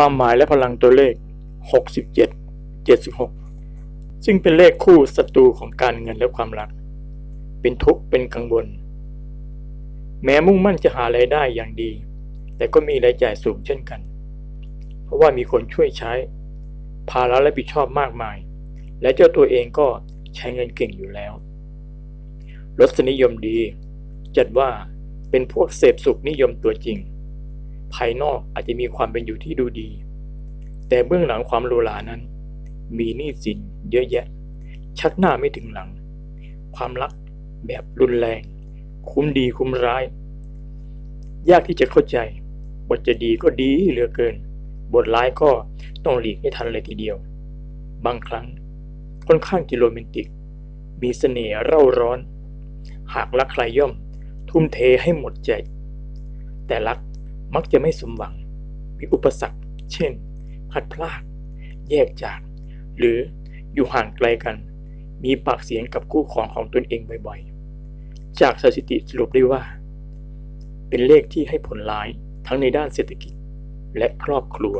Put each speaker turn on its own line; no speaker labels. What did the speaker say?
ความหมายและพลังตัวเลข 67 76 ซึ่งเป็นเลขคู่ศัตรูของการเงินและความรัก เป็นทุกข์เป็นกังวล แม้มุ่งมั่นจะหารายได้อย่างดี แต่ก็มีรายจ่ายสูงเช่นกัน เพราะว่ามีคนช่วยใช้ ภาระและผิดชอบมากมาย และเจ้าตัวเองก็ใช้เงินเก่งอยู่แล้วรสนิยมดี จัดว่าเป็นพวกเสพสุขนิยมตัวจริง ภายนอกอาจจะมีความเป็นอยู่ที่ดูดี แต่เบื้องหลังความโลลานั้น มีหนี้สินเยอะแยะ ชักหน้าไม่ถึงหลัง ความรักแบบรุนแรง คุ้มดีคุ้มร้าย ยากที่จะเข้าใจบทจะดีก็ดีเหลือเกิน บทร้ายก็ต้องหลีกให้ทันเลยทีเดียว บางครั้งค่อนข้างกิโรแมนติก มีเสน่ห์เร่าร้อน หากรักใครย่อม ทุ่มเทให้หมดใจ แต่รัก มักจะไม่สมหวัง มีอุปสรรค เช่นพัดพลากแยกจาก หรืออยู่ห่างไกลกัน มีปากเสียงกับคู่ของของตนเองบ่อยๆ จากสถิติสรุปได้ว่า เป็นเลขที่ให้ผลร้ายทั้งในด้านเศรษฐกิจและครอบครัว